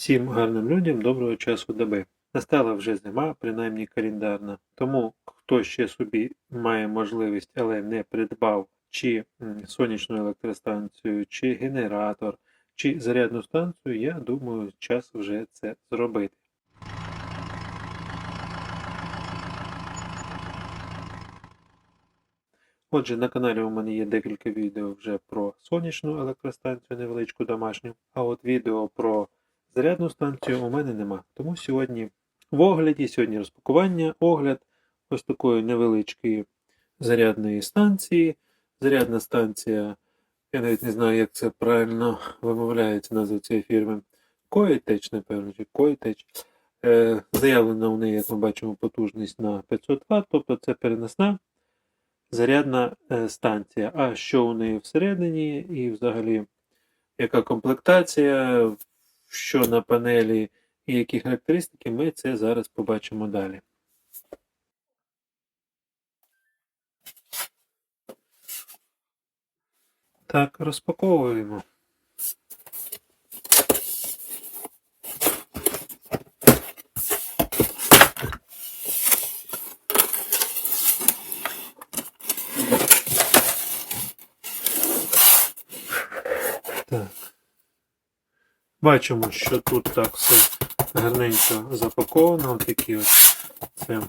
Всім гарним людям доброго часу доби. Настала вже зима, принаймні календарна. Тому хто ще собі має можливість, але не придбав чи сонячну електростанцію, чи генератор, чи зарядну станцію, я думаю, час вже це зробити. Отже, на каналі у мене є декілька відео вже про сонячну електростанцію невеличку домашню, а от відео про зарядну станцію у мене нема. Тому сьогодні в огляді, сьогодні розпакування, огляд ось такої невеличкої зарядної станції. Зарядна станція, я навіть не знаю, як це правильно вимовляється назва цієї фірми. Коїтеч, напевно, чи Коїтеч. Е, заявлена у неї, як ми бачимо, потужність на 500 Вт, тобто це переносна зарядна е, станція. А що у неї всередині, і взагалі яка комплектація, що на панелі і які характеристики, ми це зараз побачимо далі. Так, розпаковуємо. Бачимо, що тут так все гарненько запаковано. Ось такі ось це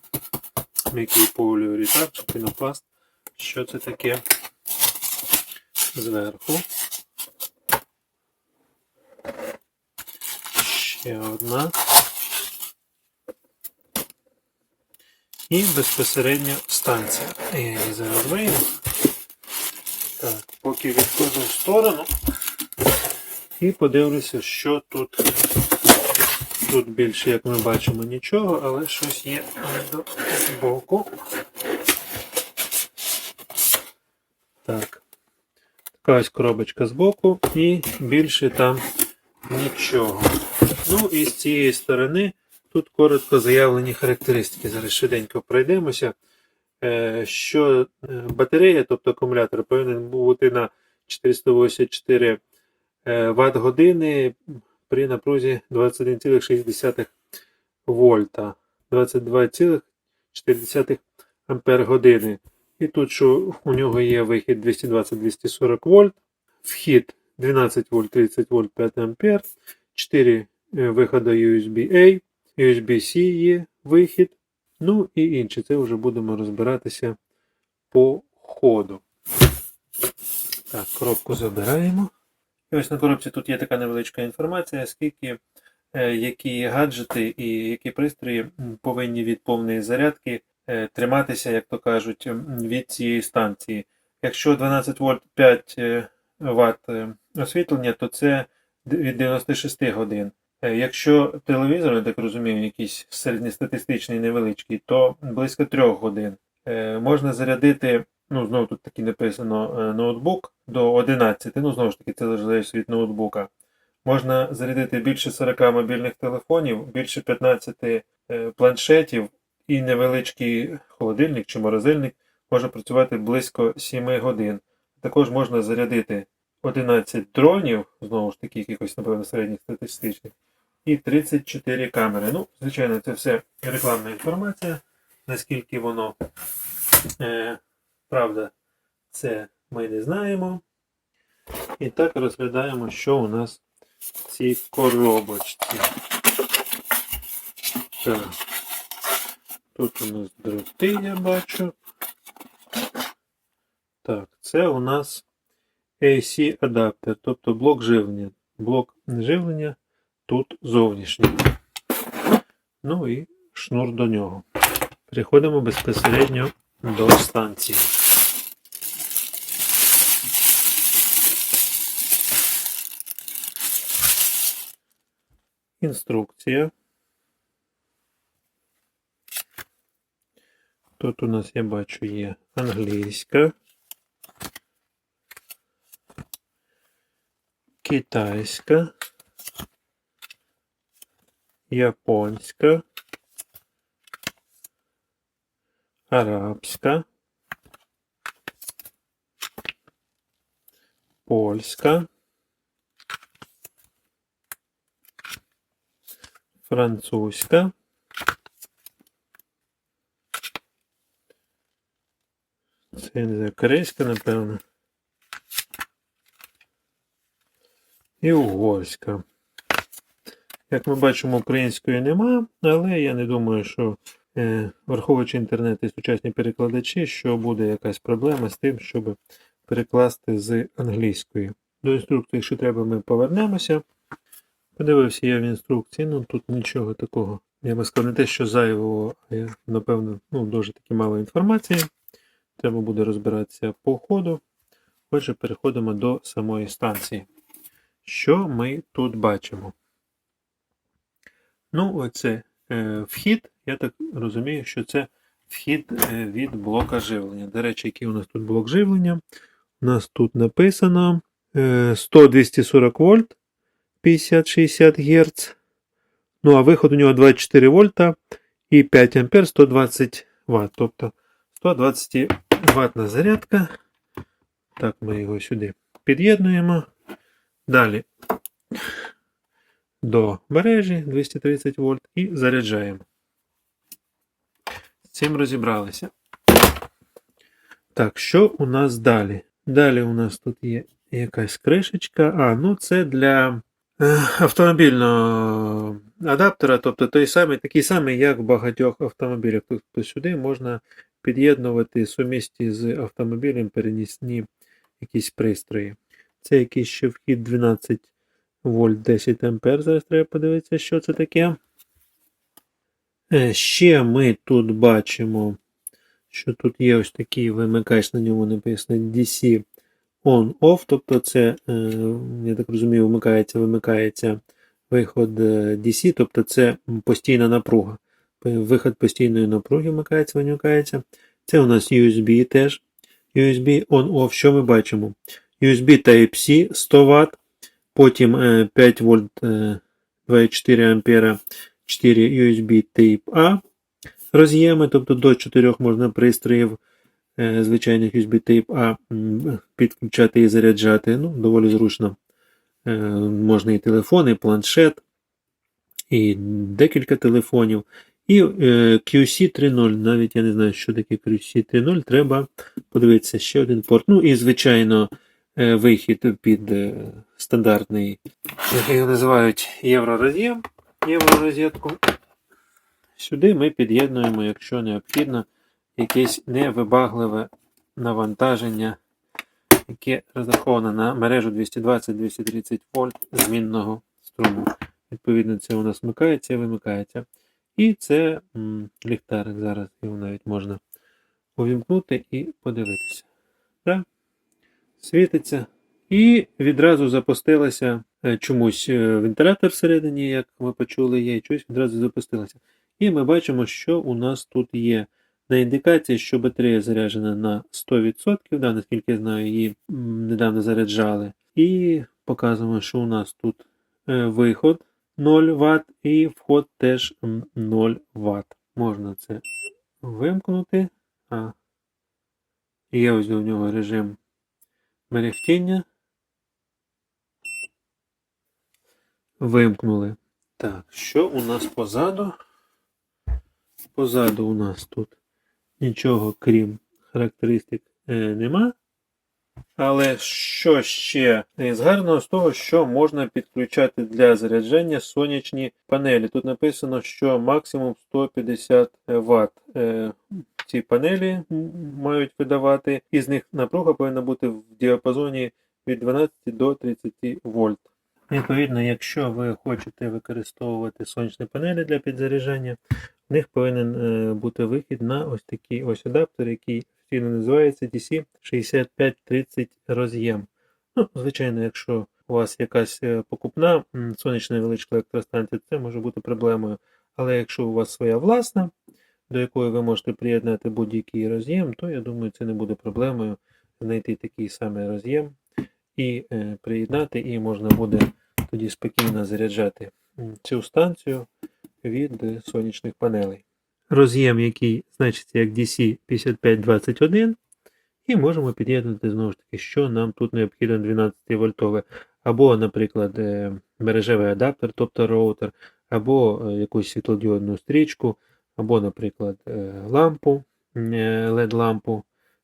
м'який поліуретан чи пінопласт. Що це таке зверху? Ще одна. І безпосередньо станція. Я її зараз вийму. Так, поки відкладу в сторону. І подивлюся, що тут. Тут більше, як ми бачимо, нічого, але щось є з боку. Так. Така ось коробочка з боку і більше там нічого. Ну і з цієї сторони тут коротко заявлені характеристики. Зараз швиденько пройдемося. Е, Що е, батарея, тобто акумулятор, повинен бути на 484 Вт години при напрузі 21,6 вольта, 22,4 ампер години. І тут, що у нього є вихід 220-240 вольт, вхід 12 вольт, 30 вольт, 5 ампер, 4 виходи USB-A, USB-C є вихід. Ну і інше. Це вже будемо розбиратися по ходу. Так, коробку забираємо. І ось на коробці тут є така невеличка інформація, скільки, е, які гаджети і які пристрої повинні від повної зарядки е, триматися, як то кажуть, від цієї станції. Якщо 12 вольт 5 е, Вт освітлення, то це від 96 годин. Якщо телевізор, я так розумію, якийсь середньостатистичний невеличкий, то близько 3 годин. Можна зарядити ну, знову тут таки написано е, ноутбук до 11, ну, знову ж таки, це залежить від ноутбука. Можна зарядити більше 40 мобільних телефонів, більше 15 е, планшетів і невеличкий холодильник чи морозильник може працювати близько 7 годин. Також можна зарядити 11 дронів, знову ж таки, якихось, напевно, середніх статистичних, і 34 камери. Ну, звичайно, це все рекламна інформація, наскільки воно. Е, Правда, це ми не знаємо. І так розглядаємо, що у нас в цій коробочці. Так. Тут у нас дроти, я бачу. Так, це у нас AC адаптер, тобто блок живлення. Блок живлення тут зовнішній. Ну і шнур до нього. Переходимо безпосередньо до станції. Інструкція. Тут у нас, я бачу, є англійська, китайська, японська, арабська, польська, французька. Це не знаю, корейська, напевно. І угорська. Як ми бачимо, української нема, але я не думаю, що е, враховуючи інтернет і сучасні перекладачі, що буде якась проблема з тим, щоб перекласти з англійської. До інструкції, якщо треба, ми повернемося. Подивився я в інструкції, ну тут нічого такого. Я би сказав, не те, що зайвого, а я, напевно, ну, дуже таки мало інформації. Треба буде розбиратися по ходу. Отже, переходимо до самої станції. Що ми тут бачимо? Ну, оце е, вхід. Я так розумію, що це вхід е, від блока живлення. До речі, який у нас тут блок живлення? У нас тут написано е, 100-240 вольт 50-60 Гц. Ну, а виход у нього 24 вольта і 5 ампер 120 Вт. Тобто 120 ватна зарядка. Так, ми його сюди під'єднуємо. Далі до мережі 230 вольт і заряджаємо. З цим розібралися. Так, що у нас далі? Далі у нас тут є якась кришечка. А, ну це для е, автомобільного адаптера, тобто той самий, такий самий, як в багатьох автомобілях. Тобто сюди можна під'єднувати сумісті з автомобілем перенісні якісь пристрої. Це якийсь ще вхід 12 вольт 10 ампер. Зараз треба подивитися, що це таке. Е, Ще ми тут бачимо, що тут є ось такий вимикач, на ньому написано DC on-off, тобто це, е, я так розумію, вмикається, вимикається виход е, DC, тобто це постійна напруга. Виход постійної напруги вмикається, вимикається. Це у нас USB теж. USB on-off, що ми бачимо? USB Type-C 100 Вт, потім е, 5 вольт е, 2,4 ампера 4 USB Type-A роз'єми, тобто до 4 можна пристроїв е, звичайних USB Type-A м, підключати і заряджати. Ну, доволі зручно. Е, Можна і телефон, і планшет, і декілька телефонів. І е, QC 3.0, навіть я не знаю, що таке QC 3.0, треба подивитися ще один порт. Ну і, звичайно, вихід під стандартний, як його називають євророз'єм, євророзетку. Сюди ми під'єднуємо, якщо необхідно, якесь невибагливе навантаження, яке розраховане на мережу 220-230 вольт змінного струму. Відповідно, це у нас вмикається і вимикається. І це м, ліхтарик. Зараз його навіть можна увімкнути і подивитися. Так? Світиться. І відразу запустилася е, чомусь е, вентилятор всередині, як ми почули, є, і щось відразу запустилося. І ми бачимо, що у нас тут є на індикації, що батарея заряджена на 100%, да, наскільки я знаю, її недавно заряджали. І показуємо, що у нас тут е, виход 0 Вт і вход теж 0 Вт. Можна це вимкнути. А, є ось у нього режим мерехтіння. Вимкнули. Так, що у нас позаду? Позаду у нас тут нічого крім характеристик е, нема. Але що ще з гарного з того, що можна підключати для заряджання сонячні панелі. Тут написано, що максимум 150 Вт е, ці панелі мають видавати, і з них напруга повинна бути в діапазоні від 12 до 30 вольт. Відповідно, якщо ви хочете використовувати сонячні панелі для підзаряджання, в них повинен е, бути вихід на ось такий ось адаптер, який офіційно називається DC6530 роз'єм. Ну, звичайно, якщо у вас якась е, покупна сонячна невеличка електростанція, це може бути проблемою. Але якщо у вас своя власна, до якої ви можете приєднати будь-який роз'єм, то я думаю, це не буде проблемою знайти такий самий роз'єм і е, приєднати, і можна буде тоді спокійно заряджати цю станцію від е, сонячних панелей. Роз'єм, який значиться як DC5521, і можемо під'єднати знову ж таки, що нам тут необхідно 12 вольтове. Або, наприклад, е, мережевий адаптер, тобто роутер, або е, якусь світлодіодну стрічку, або, наприклад, лампу, LED-лампу,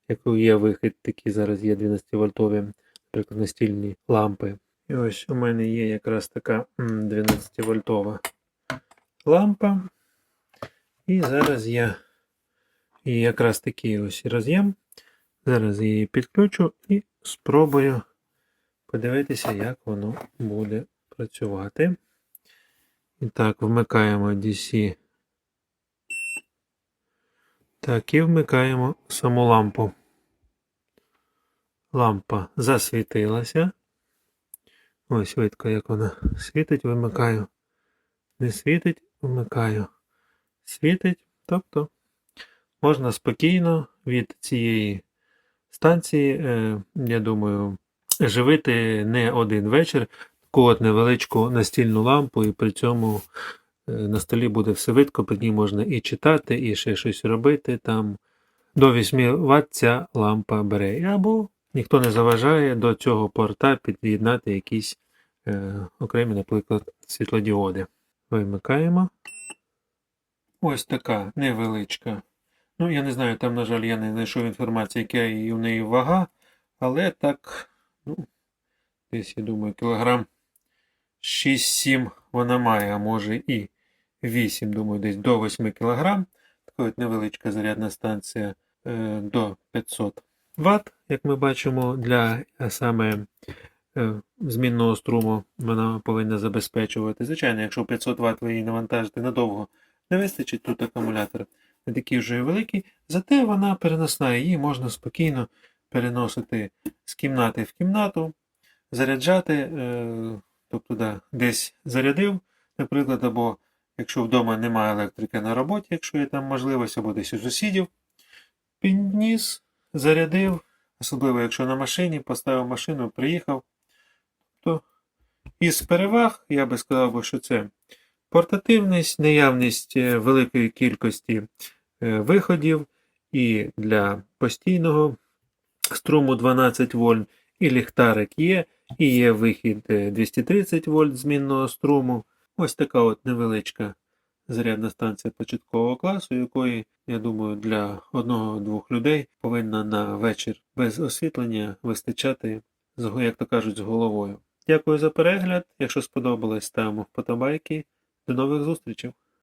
яку є вихід, такі зараз є 12-вольтові, наприклад, настільні лампи. І ось у мене є якраз така 12-вольтова лампа. І зараз я і якраз такий ось роз'єм. Зараз її підключу і спробую подивитися, як воно буде працювати. І так, вмикаємо DC. Так, і вмикаємо саму лампу. Лампа засвітилася. Ось видко, як вона світить, вимикаю. Не світить, вмикаю. Світить, тобто можна спокійно від цієї станції, е, я думаю, живити не один вечір таку от невеличку настільну лампу, і при цьому е, на столі буде все видко, під ній можна і читати, і ще щось робити. Там до 8 Вт ця лампа бере. Або ніхто не заважає до цього порта під'єднати якісь е, окремі, наприклад, світлодіоди. Вимикаємо. Ось така невеличка. Ну, я не знаю, там, на жаль, я не знайшов інформації, яка і у неї вага, але так, ну, десь, я думаю, кілограм 6-7 вона має, а може і 8, думаю, десь до 8 кілограм. Така от невеличка зарядна станція е, до 500 Вт, як ми бачимо, для е, саме е, змінного струму вона повинна забезпечувати. Звичайно, якщо 500 Вт ви її навантажите надовго, не вистачить тут акумулятор не такий вже великий, зате вона переносна, її можна спокійно переносити з кімнати в кімнату, заряджати, е, тобто да, десь зарядив, наприклад, або якщо вдома немає електрики на роботі, якщо є там можливість, або десь у сусідів, підніс, зарядив, особливо якщо на машині, поставив машину, приїхав. То із переваг я би сказав, що це портативність, наявність е, великої кількості е, виходів і для постійного струму 12 вольт, і ліхтарик є, і є вихід е, 230 вольт змінного струму. Ось така от невеличка зарядна станція початкового класу, якої, я думаю, для одного-двох людей повинна на вечір без освітлення вистачати, як то кажуть, з головою. Дякую за перегляд. Якщо сподобалось, ставимо вподобайки. До нових зустрічей!